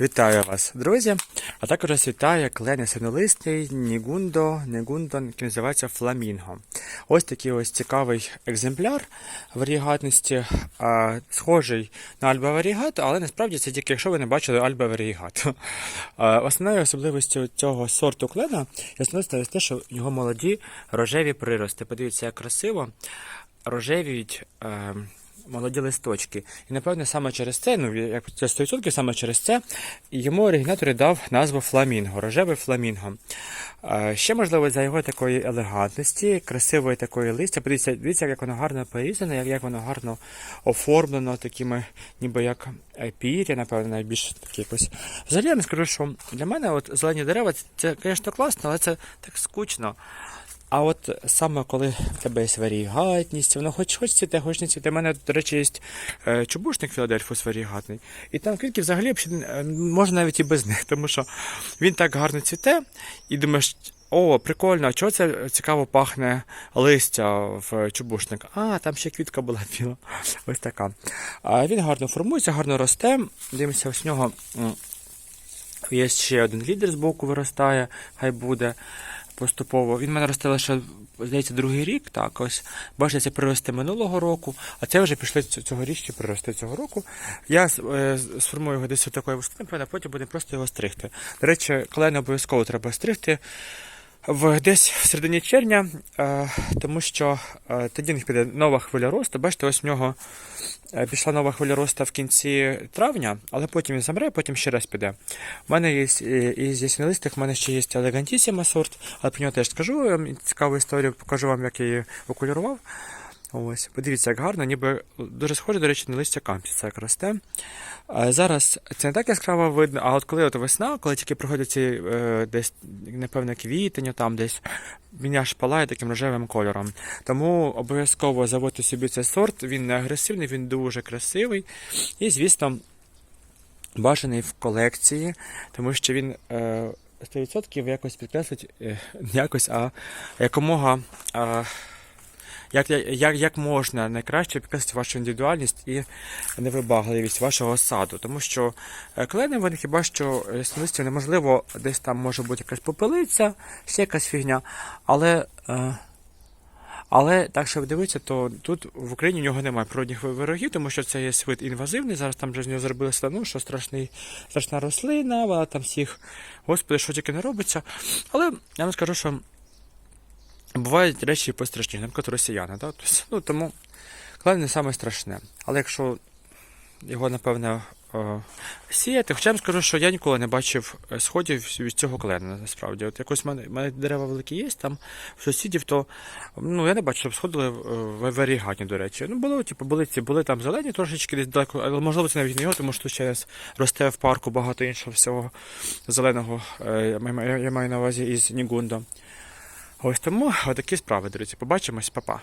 Вітаю вас, друзі! А також вас вітає клен синолистий Нігундо, Нігундо, який називається Фламінго. Ось такий ось цікавий екземпляр варігатності, схожий на альба варігату, але насправді це тільки якщо ви не бачили альба варігату. А, Основною особливістю цього сорту клена ясно те, що його молоді рожеві прирости. Подивіться, як красиво рожевіють. Молоді листочки. І напевне саме через це, ну як це 100%, саме через це йому оригінатор дав назву фламінго, рожевий фламінго. Ще, можливо, за його такої елегантності, красивої такої листя. Подивіться, дивіться, як воно гарно порізане, як, воно гарно оформлено, такими, ніби як пір'я, напевно, найбільш такі якось. Взагалі я не скажу, що для мене от зелені дерева це, звісно, класно, але це так скучно. А от саме коли в тебе є варігатність, воно хоч хоч цвіте, хоч не цвіте. У мене, до речі, є е, чубушник Філадельфус варігатний. І там квітки взагалі е, можна навіть і без них, тому що він так гарно цвіте, і думаєш, о, прикольно, а чого це цікаво пахне листя в чубушник? А, там ще квітка була біла. Ось така. А він гарно формується, гарно росте. Дивимося, ось нього є ще один лідер з боку виростає, хай буде поступово. Він мене росте лише, здається, другий рік. Так, ось. Бачите, це прирости минулого року, а це вже пішли цього цьогорічні прирости цього року. Я е, сформую його десь такої висоти, напевно, потім будемо просто його стригти. До речі, клен обов'язково треба стригти. В десь в середині червня, е, тому що е, тоді них піде нова хвиля росту. Бачите, ось в нього е, пішла нова хвиля росту в кінці травня, але потім він замре, потім ще раз піде. У мене є із яснолистих, в мене ще є елегантісіма сорт, але про нього теж скажу цікаву історію, покажу вам, як я її окулірував. Ось, подивіться, як гарно, ніби дуже схоже, до речі, на листя кампіса, як росте. А Зараз це не так яскраво видно, а от коли от весна, коли тільки приходять ці е, десь, напевно, квітень, там десь він палає таким рожевим кольором. Тому обов'язково заводьте собі цей сорт, він не агресивний, він дуже красивий. І, звісно, бажаний в колекції, тому що він е, 100% якось підкреслить е, якось, а якомога. Е, як, як, як можна найкраще підкреслити вашу індивідуальність і невибагливість вашого саду. Тому що е, клени вони хіба що е, листя неможливо, десь там може бути якась попелиця, ще якась фігня. Але, е, але так, щоб дивитися, то тут в Україні в нього немає природних ворогів, тому що це є вид інвазивний. Зараз там вже з нього зробили стану, що страшний, страшна рослина, вона там всіх, господи, що тільки не робиться. Але я вам скажу, що. Бувають речі пострашні, наприклад, росіяни. Да? Тобто, ну, тому клен не саме страшне. Але якщо його, напевне, е, сіяти, хоча я вам скажу, що я ніколи не бачив е, сходів від цього клена, насправді. От якось в мене, в мене дерева великі є, там в сусідів, то ну, я не бачив, щоб сходили в, в варігатні, до речі. Ну, було, типу, були ці, були там зелені трошечки десь далеко, але можливо це навіть не його, тому що ще росте в парку багато іншого всього зеленого, е, я маю- на увазі із Нігундо. Ось тому отакі справи, друзі. Побачимось, па-па.